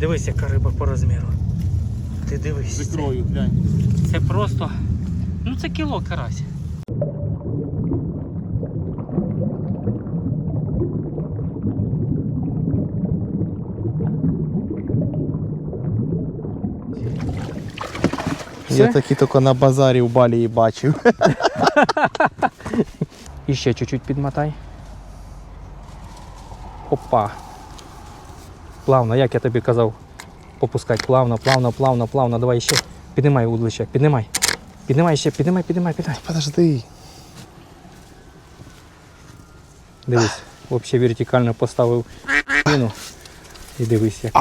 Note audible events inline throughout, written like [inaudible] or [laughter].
Дивись, яка риба по розміру. Ти дивись. Закрою, глянь. Це просто. Ну це кіло карась. Я такі тільки на базарі в Балі і бачив. [laughs] І ще чуть-чуть підмотай. Опа. Плавно, як я тобі казав. Попускай плавно, плавно, плавно, плавно. Давай ще. Піднімай удлище, піднімай. Піднімай ще, піднімай, піднімай, піднімай. Подожди. Дивись, взагалі вертикально поставив міну. І дивись як.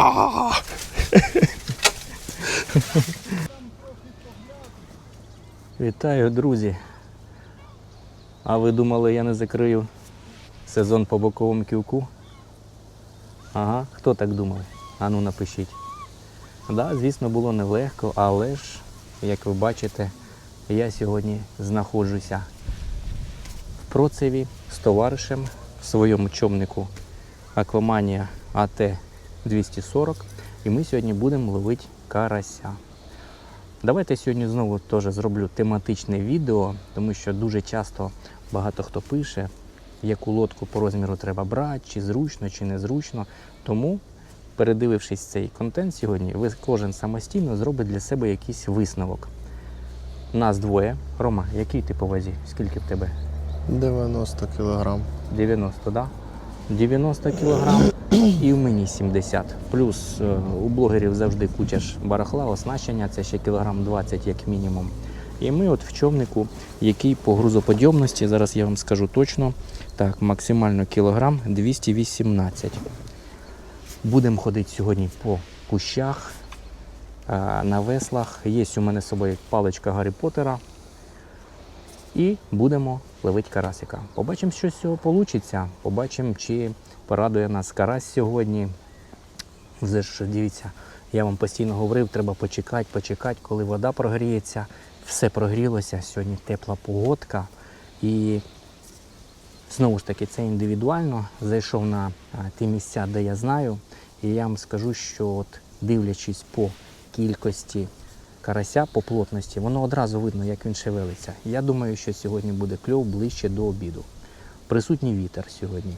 Вітаю, друзі. А ви думали, я не закрию сезон по боковому ківку? Ага, хто так думав? Ану напишіть. Да, звісно, було нелегко, але ж, як ви бачите, я сьогодні знаходжуся в Процеві з товаришем в своєму човнику Акваманія АТ 240 і ми сьогодні будемо ловити карася. Давайте сьогодні знову теж зроблю тематичне відео, тому що дуже часто багато хто пише, яку лодку по розміру треба брати, чи зручно, чи незручно. Тому, передивившись цей контент сьогодні, ви кожен самостійно зробить для себе якийсь висновок. Нас двоє. Рома, який ти по вазі? Скільки в тебе? 90 кілограм. 90, да? 90 кг і в мені 70. Плюс е, у блогерів завжди куча ж барахла, оснащення, це ще кілограм 20 як мінімум. І ми от в човнику, який по грузоподйомності, зараз я вам скажу точно, так, максимально кілограм 218. Будемо ходити сьогодні по кущах, на веслах. Є у мене з собою паличка Гаррі Поттера. І будемо ловити карасика. Побачимо, що з цього вийде. Побачимо, чи порадує нас карась сьогодні. Вже ж дивіться, я вам постійно говорив, треба почекати, почекати, коли вода прогріється. Все прогрілося. Сьогодні тепла погодка. І знову ж таки, це індивідуально. Зайшов на ті місця, де я знаю. І я вам скажу, що от дивлячись по кількості карася по плотності, воно одразу видно, як він шевелиться. Я думаю, що сьогодні буде кльов ближче до обіду. Присутній вітер сьогодні.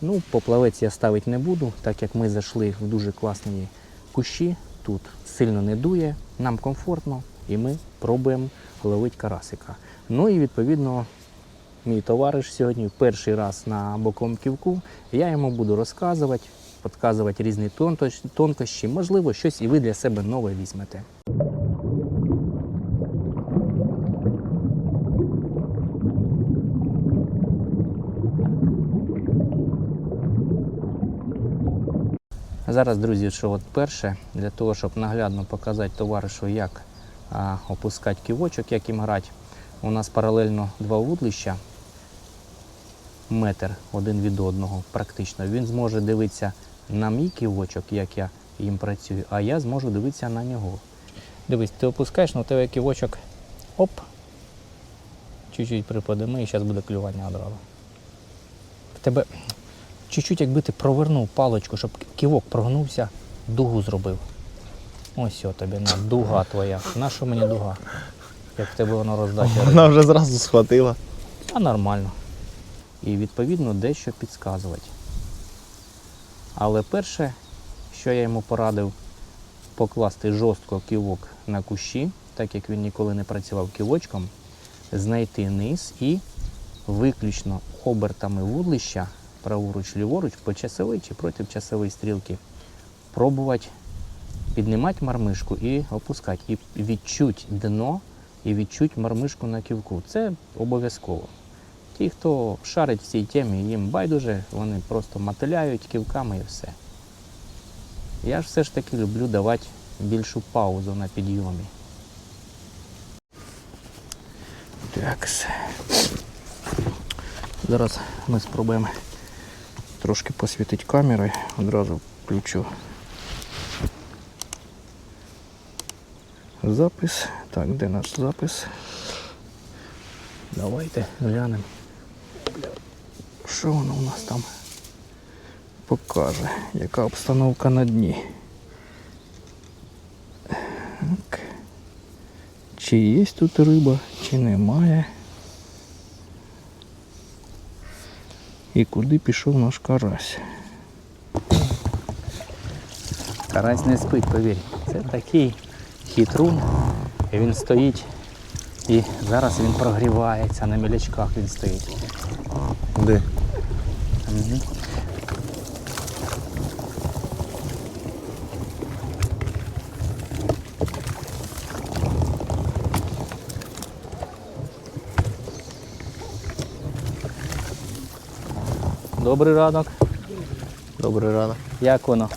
Ну, поплавець я ставити не буду, так як ми зайшли в дуже класні кущі. Тут сильно не дує, нам комфортно і ми пробуємо ловити карасика. Ну і відповідно, мій товариш сьогодні перший раз на боковому ківку. Я йому буду розказувати, підказувати різні тонкощі. Можливо, щось і ви для себе нове візьмете. Зараз, друзі, що от перше, для того, щоб наглядно показати товаришу, як опускати ківочок, як їм грати, у нас паралельно два вудлища, метр один від одного практично. Він зможе дивитися на мій ківочок, як я їм працюю, а я зможу дивитися на нього. Дивись, ти опускаєш, на тебе ківочок оп, чуть-чуть приподими і зараз буде клювання одразу. В тебе чуть-чуть, якби ти провернув паличку, щоб ківок прогнувся, дугу зробив. Ось о тобі на дуга твоя. На що мені дуга? Як в тебе воно роздача? Вона вже зразу схватила. А нормально. І відповідно дещо підказувати. Але перше, що я йому порадив, покласти жорстко ківок на кущі, так як він ніколи не працював ківочком, знайти низ і виключно обертами вудлища, праворуч, ліворуч, по часовій чи проти часової стрілки, пробувати піднімати мармишку і опускати. І відчуть дно, і відчуть мармишку на ківку. Це обов'язково. Ті, хто шарить в цій темі, їм байдуже, вони просто мотиляють ківками і все. Я ж все ж таки люблю давати більшу паузу на підйомі. Так. Зараз ми спробуємо трошки посвітити камерою, одразу включу запис. Так, де наш запис? Давайте глянемо. Що воно у нас там покаже? Яка обстановка на дні? Так. Чи є тут риба, чи немає. І куди пішов наш карась? Карась не спить, повір. Це такий хитрун. І він стоїть і зараз він прогрівається, на мілячках він стоїть. Де? Мгм. Добрий ранок. Добрий ранок. Як воно?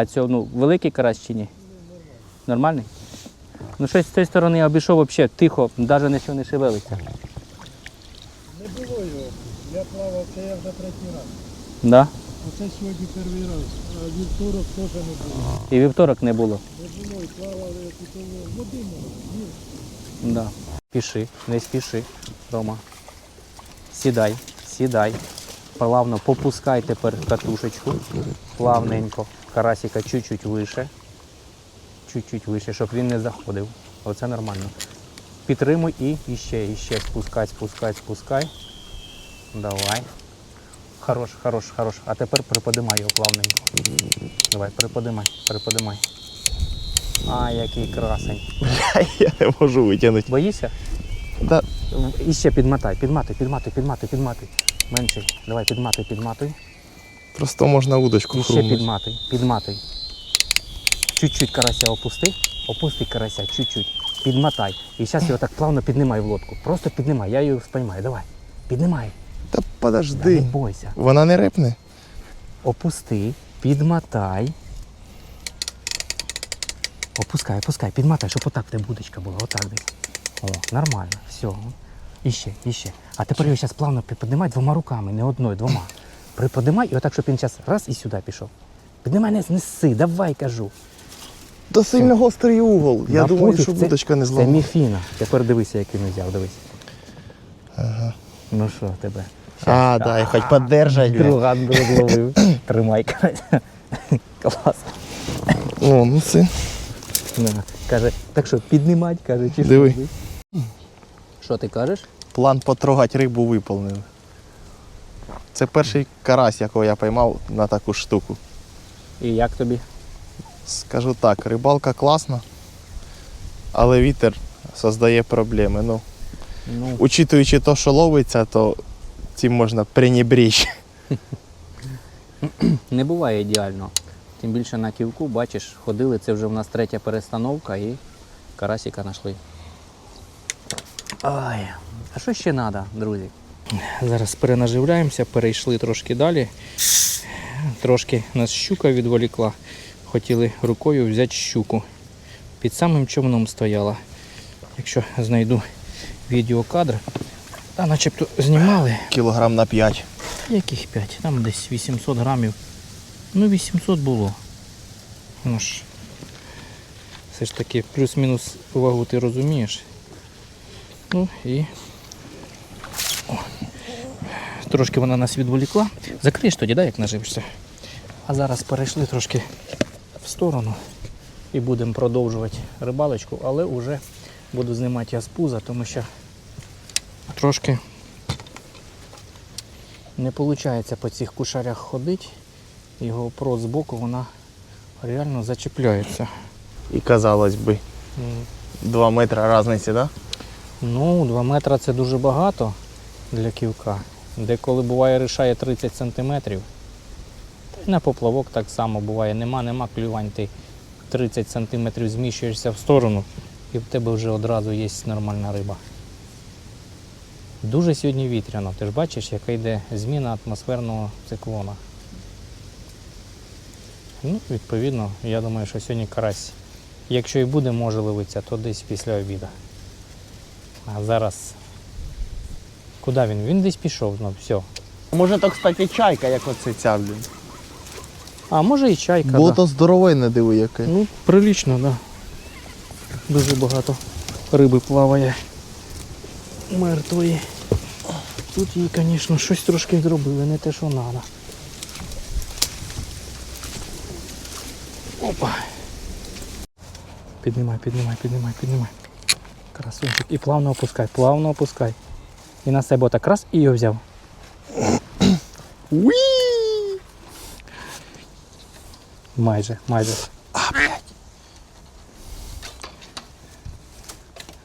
А це ну, великий карась чи ні? Нормальний? Ну щось з цієї сторони обійшов взагалі тихо, навіть нічого не шевелиться. Не було його. Я плавав, це я вже третій раз. Да? Оце сьогодні перший раз, а вівторок теж не було. І вівторок не було. Не було і плавали води мало. Ні. Да. Піши, не спіши, Рома. Сідай, сідай. Плавно попускай тепер катушечку. Плавненько. Карасика чуть-чуть вище. Чуть-чуть вище, щоб він не заходив. Оце нормально. Підтримуй і іще, іще спускай, спускай, спускай. Давай. Хорош, хорош, хорош. А тепер приподимай його плавненько. Давай, приподимай, приподимай. А, який красень. [laughs] Я не можу витягнути. Боїшся? Да. І ще підмотай, підматуй, підматуй, підматуй, підматуй. Менший. Давай підматуй, підматуй. Просто можна удочку І ще підматуй, підматуй. Чуть-чуть карася опусти. Опусти карася, чуть-чуть. Підмотай. І зараз його так плавно піднімай в лодку. Просто піднімай, я його спіймаю. Давай. Піднімай. Та Не подожди. бойся. Вона не репне? Опусти, підмотай. Опускай, опускай, підмотай, щоб отак в тебе будочка була, отак десь. О, нормально, все. Іще, іще. А тепер його зараз плавно піднімай двома руками, не одною, двома. Приподнимай і отак, щоб він зараз раз і сюди пішов. Піднімай, не неси, давай кажу. Та сильно гострий угол. Я Да думаю, що це- будочка не Це зламала. міфіна. Тепер дивися, як він взяв, дивись. Ага. Ну що тебе? А, да, і хоч подержать. блін. Друган зловив. [coughs] Тримай, карась. [coughs] Клас. О, ну це. Да. Каже, так що, піднімать, каже, чи що? Диви. Що ти кажеш? План потрогати рибу виповнили. Це перший карась, якого я поймав на таку штуку. І як тобі? Скажу так, рибалка класна, але вітер создає проблеми. Ну, Ну, учитуючи те, що ловиться, то цим можна пренебріч. [clears throat] не буває ідеально. Тим більше на ківку, бачиш, ходили, це вже в нас третя перестановка і карасика знайшли. Ай, а що ще треба, друзі? Зараз перенаживляємося, перейшли трошки далі. Трошки нас щука відволікла. Хотіли рукою взяти щуку. Під самим човном стояла. Якщо знайду відеокадр, та начебто знімали. Кілограм на 5. Яких 5? Там десь 800 грамів. Ну 800 було. Ну ж. Все ж таки плюс-мінус вагу ти розумієш. Ну і. О. Трошки вона нас відволікла. Закриєш тоді, да, як наживишся. А зараз перейшли трошки в сторону і будемо продовжувати рибалочку, але вже буду знімати я з пуза, тому що трошки не виходить по цих кушарях ходити. І GoPro збоку вона реально зачіпляється. І казалось би, М, 2 метри різниці, да? Ну, 2 метри це дуже багато для ківка. Деколи буває рішає 30 сантиметрів. На поплавок так само буває. Нема, нема клювань. Ти 30 сантиметрів зміщуєшся в сторону і в тебе вже одразу є нормальна риба. Дуже сьогодні вітряно. Ти ж бачиш, яка йде зміна атмосферного циклона. Ну, відповідно, я думаю, що сьогодні карась. Якщо і буде може ловитися, то десь після обіду. А зараз. Куди він? Він десь пішов, ну все. Може то, кстати, чайка, як оце ця, блін. А може і чайка. Було да. то здоровенне диви яке. Ну, прилично, так. Да. Дуже багато риби плаває. Мертвої. Тут їй, звісно, щось трошки зробили, не те, що треба. Опа. Піднімай, піднімай, піднімай, піднімай. Красунчик. І плавно опускай, плавно опускай. І на себе отак раз і його взяв. Уі! Майже, майже. А, блядь.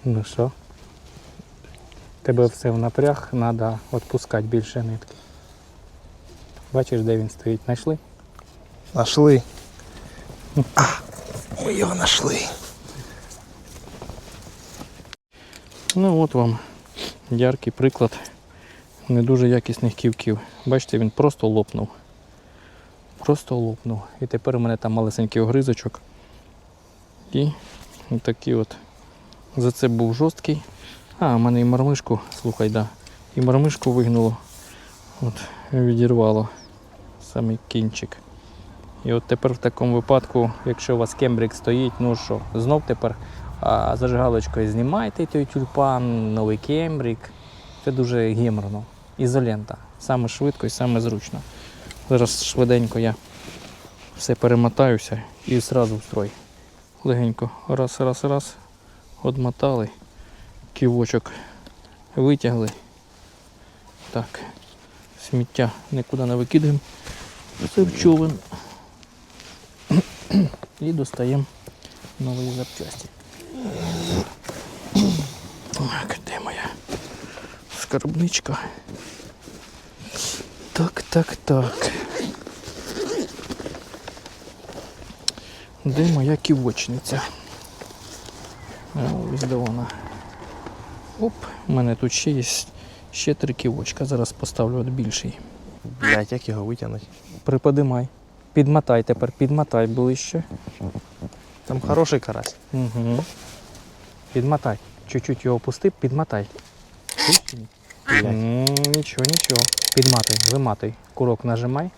Ну що? Тебе все в напряг, треба відпускати більше нитки. Бачиш, де він стоїть? Знайшли? Нашли. А, ми його нашли. Ну от вам яркий приклад не дуже якісних ківків. Бачите, він просто лопнув. Просто лопнув. І тепер у мене там малесенький огризочок. І такий от. За це був жорсткий. А, у мене і мармишку, слухай, да. І мармишку вигнуло. От, відірвало самий кінчик. І от тепер в такому випадку, якщо у вас кембрик стоїть, ну що, знов тепер зажигалочкою знімайте той тюльпан, новий кембрик. Це дуже геморно. Ізолента. Саме швидко і саме зручно. Зараз швиденько я все перемотаюся і одразу в строй. Легенько. Раз, раз, раз. Одмотали. Ківочок витягли. Так. Сміття нікуди не викидаємо. Це в човен. [clears throat] І достаємо нові запчасті. Так, де моя скарбничка? Так, так, так. Де моя ківочниця? Ось де вона. Оп, у мене тут ще є ще три ківочка. Зараз поставлю от більший. Блядь, як його витягнути? Приподимай. Підмотай тепер, підмотай ближче. Там хороший карась. Угу. Підмотай. Чуть-чуть його опусти, підмотай. Ні? Блядь. Нічого, нічого. Підматай, виматай. Курок нажимай,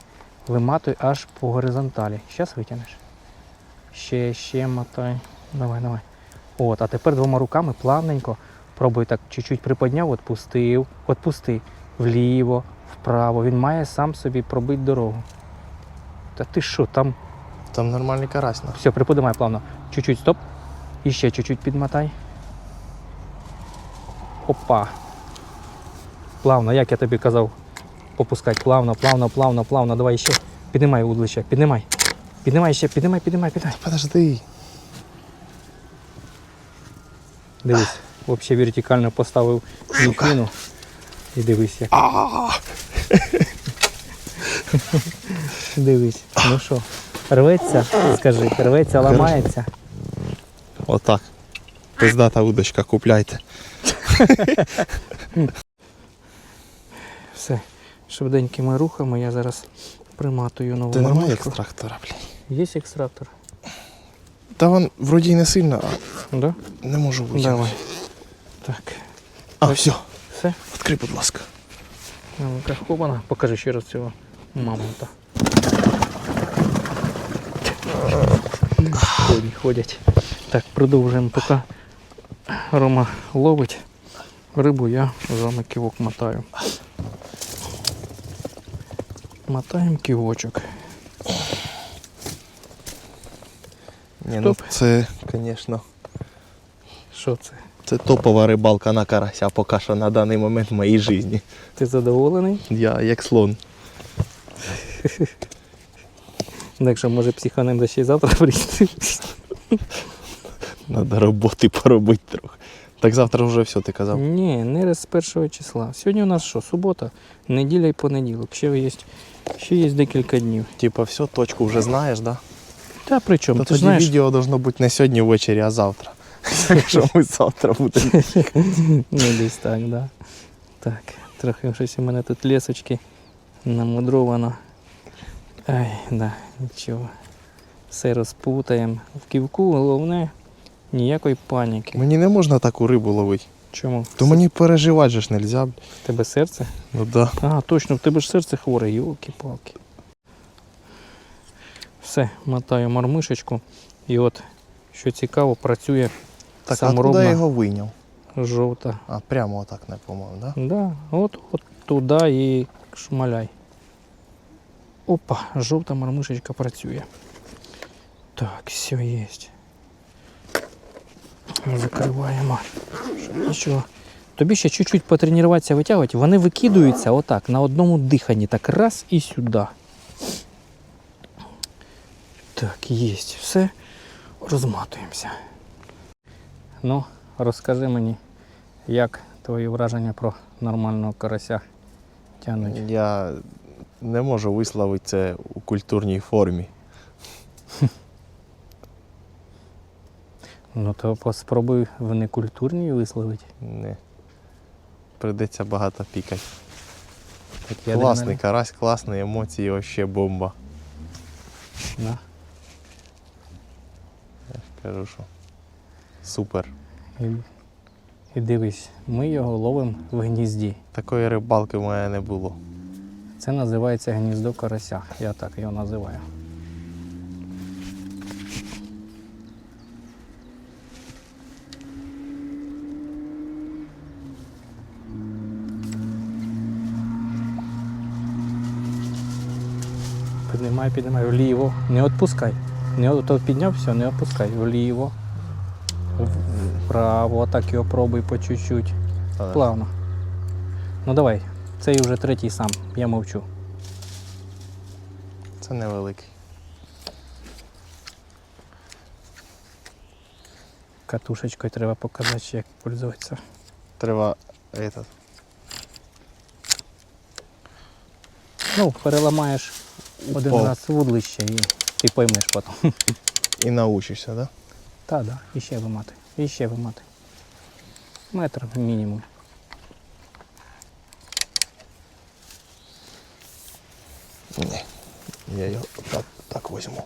виматай аж по горизонталі. Зараз витягнеш. Ще, ще мотай. Давай, давай. От, а тепер двома руками плавненько. Пробуй так чуть-чуть приподняв, отпустив, отпусти. Вліво, вправо. Він має сам собі пробити дорогу. Та ти що, там Там нормальний карась. все, приподимай плавно. Чуть-чуть стоп. І ще чуть-чуть підмотай. Опа. Плавно, як я тобі казав. Попускай. Плавно, плавно, плавно, плавно. Давай ще. Піднімай вудлище. Піднімай. Піднімай ще, піднімай, піднімай, піднімай. Подожди. Дивись. Взагалі вертикально поставив міхвину. І дивись як. Дивись. Ну що, рветься, скажи, рветься, ламається. Отак. Пиздата удочка, купляйте. [laughs] Швиденькими рухами я зараз приматую нову Ти немає мармишку. екстрактора, блядь. Є екстрактор? Та він вроді не сильно, а Да? не можу витягнути. Давай. Так. А, все, Все. відкрий, будь ласка. Ну-ка, хована. Покажи ще раз цього мамонта. Ходять, ходять. Так, продовжуємо. Поки Рома ловить рибу, я з вами ківок мотаю. Мотаємо ківочок. Ні, ну це, звісно, Що це? це топова рибалка на карася поки що на даний момент в моїй житті. Ти задоволений? Я як слон. Ну, Якщо може психанем ще й завтра прийти. Треба роботи поробити трохи. Так завтра вже все, ти казав. Ні, не з першого числа. Сьогодні у нас що? Субота, неділя і понеділок. Ще є, ще є декілька днів. Типа, все, точку вже знаєш, да? Та при чому? Та Ти тоді знаєш, відео должно бути не сьогодні ввечері, а завтра. [laughs] Якщо ми завтра будемо. [laughs] ну десь так, да. Так, трохи щось у мене тут лісочки намудровано. Ай, да, нічого. Все розпутаємо. В ківку головне ніякої паніки. Мені не можна таку рибу ловити. Чому? То мені переживати же ж нельзя. Тебе серце? Ну да. А, точно, в тебе ж серце хворе, йолки-палки. Все, мотаю мармишечку. І от, що цікаво, працює Так, а саморобна куди я його вийняв? жовта. А, прямо отак, не по-моєму, да? Да, от, от туди і шмаляй. Опа, жовта мармишечка працює. Так, все є. Закриваємо. Щоб Нічого. Тобі ще чуть-чуть потренуватися витягувати. Вони викидаються отак, на одному диханні. Так раз і сюди. Так, є. Все. Розматуємося. Ну, розкажи мені, як твої враження про нормального карася тягнуть. Я не можу висловити це у культурній формі. [laughs] Ну то поспробуй в некультурній висловити. Не. Придеться багато пікати. Такі Класний карась, класний, емоції вообще бомба. Да. Кажу, що супер. І, і дивись, ми його ловимо в гнізді. Такої рибалки в мене не було. Це називається гніздо карася. Я так його називаю. Піднімай, піднімай вліво. Не відпускай. Не от- то підняв, все, не відпускай. Вліво. Вправо. Так його пробуй по чуть-чуть. Плавно. Ну давай. Цей вже третій сам. Я мовчу. Це невеликий. Катушечкою треба показати, як пользуватися. Треба этот, Ну, переламаєш один упав. раз вудлище і ти поймеш потім. І научишся, так? Да? Та, да, і ще вимати. І ще вимати. Метр мінімум. Ні. Я його так, так візьму.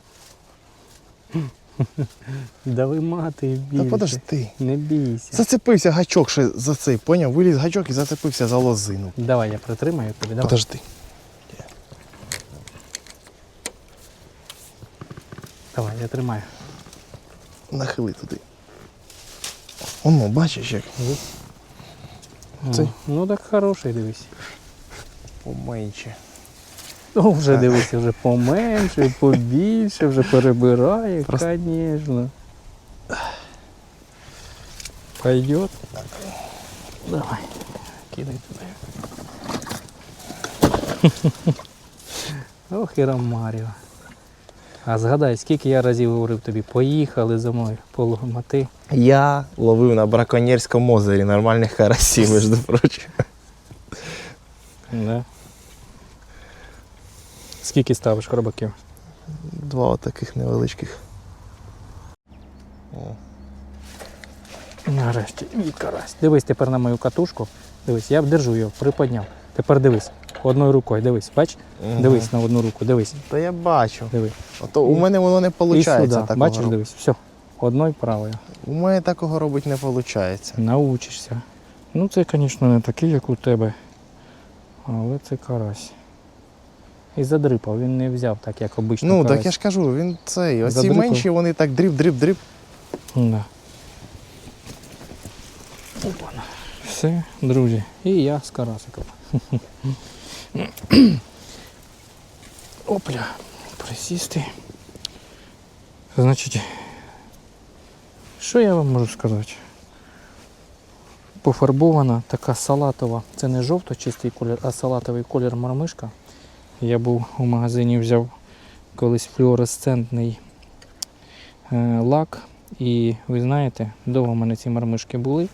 Да вимати більше. Та подожди. Не бійся. Зацепився гачок ще за цей, поняв? Виліз гачок і зацепився за лозину. Давай я притримаю тобі. Давай. Подожди. Давай, я тримаю. Нахили туди. Оно, бачиш як? Цей? Ну так хороший, дивись. Поменше. Ну, вже дивися, вже поменше, побільше, вже перебирає, Просто- звісно. Пойдет? Давай, кидай туди. [laughs] Ох, і Ромаріо. А згадай, скільки я разів говорив тобі, поїхали за мною поломати. Я ловив на браконьєрському озері нормальних карасів, між прочим. Да. Скільки ставиш коробаків? Два отаких невеличких. О, Нарешті, мій карась. Дивись тепер на мою катушку. Дивись, я держу його, приподняв. Тепер дивись. Одною рукою, дивись, бач? Мгм. Дивись на одну руку, дивись. Та я бачу. Диви. Ото у мене воно не виходить такого. Бачиш, робити. дивись, все. Одною правою. У мене такого робити не виходить. Научишся. Ну це, звісно, не такий, як у тебе. Але це карась. І задрипав, він не взяв так, як обично. Ну, карась. так я ж кажу, він цей. Оці Задрипав. менші, вони так дріб-дріб-дріб. Да. Опана. Все, друзі. І я з карасиком. [coughs] Опля. Присісти. Значить, що я вам можу сказати? Пофарбована така салатова. Це не жовто-чистий колір, а салатовий колір мармишка. Я був у магазині, взяв колись флуоресцентний е, лак. І ви знаєте, довго в мене ці мармишки були.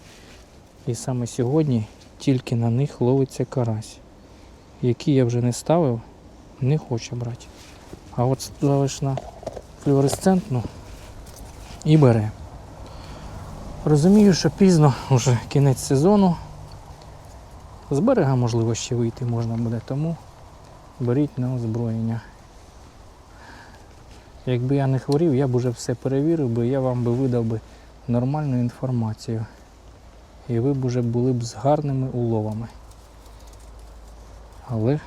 І саме сьогодні тільки на них ловиться карась. Який я вже не ставив, не хоче брати. А от ставиш на флюоресцентну і бере. Розумію, що пізно, вже кінець сезону. З берега, можливо, ще вийти можна буде, тому беріть на озброєння. Якби я не хворів, я б уже все перевірив би, я вам би видав би нормальну інформацію. І ви б уже були б з гарними уловами. Але,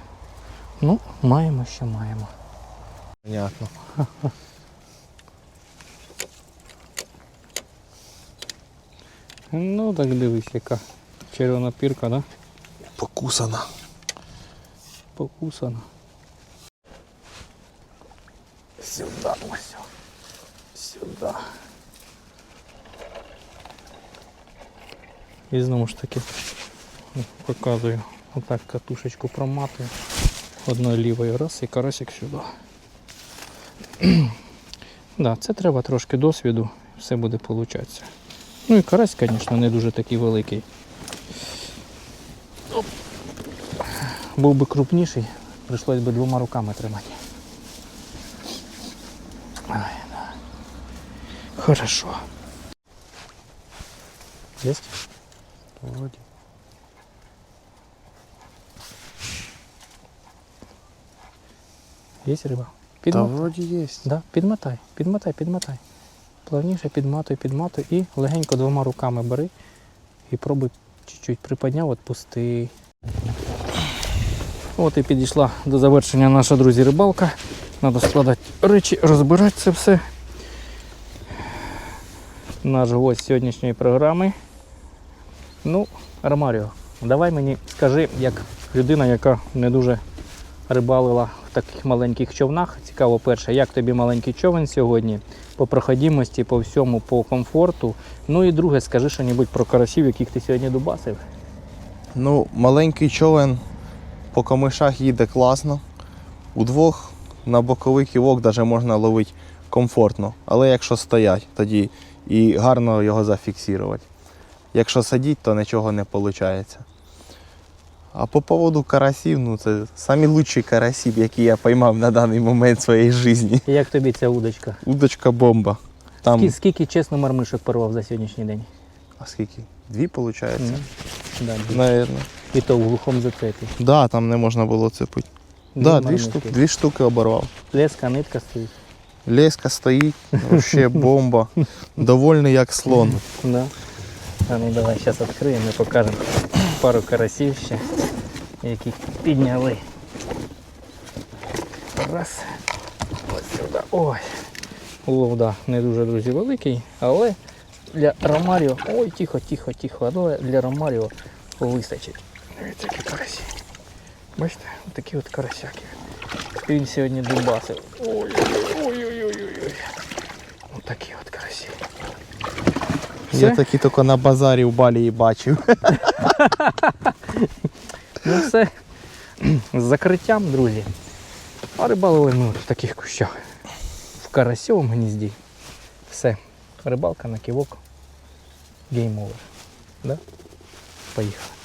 ну, маємо, що маємо. Понятно. Ну, так дивись, яка червона пірка, да? Покусана. Покусана. Сюди ось. Сюди. І знову ж таки показую. Отак катушечку проматую. Одною лівою раз і карасик сюди. [clears throat] да, це треба трошки досвіду, все буде получатися. Ну і карась, звісно, не дуже такий великий. Оп. Був би крупніший, прийшлось би двома руками тримати. Ай, да. Хорошо. Есть? Вроді. Есть риба? Та Підмотай. вроді є. Да, підмотай, підмотай, підмотай. Плавніше підматуй, підматуй і легенько двома руками бери і пробуй чуть-чуть приподняв, отпусти. От і підійшла до завершення наша друзі рибалка. Треба складати речі, розбирати це все. Наш гость сьогоднішньої програми. Ну, Ромаріо, давай мені скажи, як людина, яка не дуже рибалила в таких маленьких човнах. Цікаво перше, як тобі маленький човен сьогодні, по проходимості, по всьому, по комфорту. Ну і друге, скажи що-небудь про карасів, яких ти сьогодні дубасив. Ну, маленький човен по камишах їде класно. Удвох на боковий ківок навіть можна ловити комфортно. Але якщо стоять, тоді і гарно його зафіксувати. Якщо сидіть, то нічого не виходить. А по поводу карасів, ну це самі лучші карасі, які я поймав на даний момент в своїй житті. Як тобі ця удочка? Удочка бомба. Там, Скільки, скільки чесно мармишок порвав за сьогоднішній день? а скільки? Дві, виходить? М. Да, дві. Наверно. І то в глухому зацепі. Да, там не можна було цепити. Дві Да, дві штуки, дві штуки оборвав. Леска, нитка стоїть. Леска стоїть, вообще бомба. [laughs] Довольний як слон. Да. А ну давай зараз відкриємо і покажемо пару карасів яких підняли. Раз. Ось сюди. Ой. Улов, да, не дуже, друзі, великий, але для Ромаріо. Ой, тихо, тихо, тихо. Але для Ромаріо вистачить. Дивіться, які карасі. Бачите, такі от карасяки. Він сьогодні дубасив. Ой-ой-ой-ой-ой-ой. Отакі от карасі. Я такі тільки на базарі в балі і бачив. Ну все. З закриттям, друзі. А рибалили ми в таких кущах. В карасьовому гнізді. Все. Рибалка на кивок. Гейм овер. Да? Поїхали.